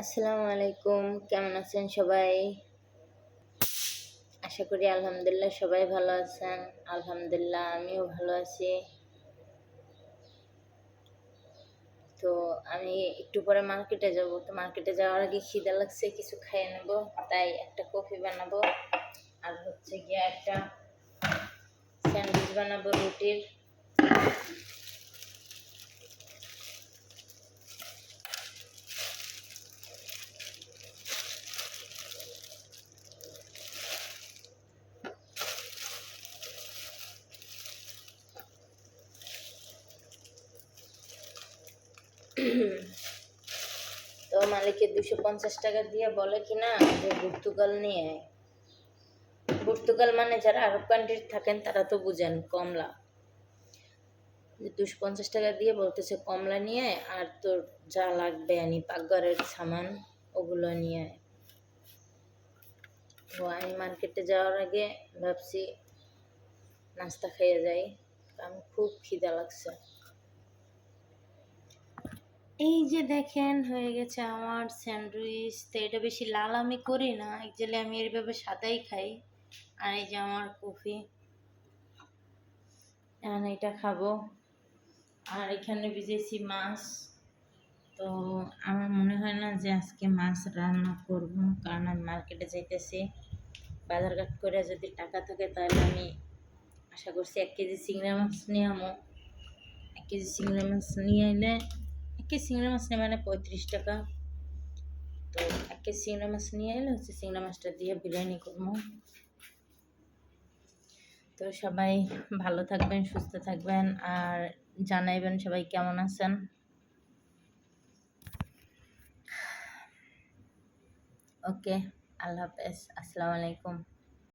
আসসালামু আলাইকুম। কেমন আছেন সবাই? আশা করি আলহামদুলিল্লাহ সবাই ভালো আছেন। আলহামদুলিল্লাহ, আমিও ভালো আছি। তো আমি একটু পরে মার্কেটে যাব। তো মার্কেটে যাওয়ার আগে খিদে লাগছে, কিছু খাইয়ে নেব। তাই একটা কফি বানাবো। আর হচ্ছে গিয়ে একটা স্যান্ডউইচ বানাবো রুটির। তো মালিকে দুশো পঞ্চাশ টাকা দিয়ে বলে কি না, যে পর্তুগাল নিয়ে আয়। পর্তুগাল মানে যারা আরব কান্ট্রি থাকেন, তারা তো বুঝেন, কমলা দুশো পঞ্চাশ টাকা দিয়ে বলতেছে, কমলা নিয়ে আর তোর যা লাগবে আনি, পাকঘরের সামান, ওগুলো নিয়ে আয়। তো আমি মার্কেটে যাওয়ার আগে ভাবছি, নাস্তা খেয়ে যাই, কারণ খুব খিদা লাগছে এই যে দেখেন, হয়ে গেছে আমার স্যান্ডউইচ। তো এটা বেশি লাল আমি করি না অ্যাকচুয়ালি আমি এইভাবে সাদাই খাই। আর এই যে আমার কফি। এখন এটা খাব। আর এখানে ভিজেছি মাছ। তো আমার মনে হয় না যে আজকে মাছ রান্না করব, কারণ আমি মার্কেটে যাইতেছি। বাজারঘাট করে যদি টাকা থাকে তাহলে আমি আশা করছি এক কেজি চিংড়ি মাছ নিয়ে আমো। এক কেজি চিংড়ি মাছ নিয়ে এলে কেজি চিংড়ি মাছ নেই মানে পঁয়ত্রিশ টাকা তো এক কেজি মাছ নিয়ে এলে হচ্ছে চিংড়ি মাছটা দিয়ে বিরিয়ানি করব তো সবাই ভালো থাকবেন সুস্থ থাকবেন আর জানাইবেন সবাই কেমন আছেন ওকে আল্লাহ হাফেজ আসসালামু আলাইকুম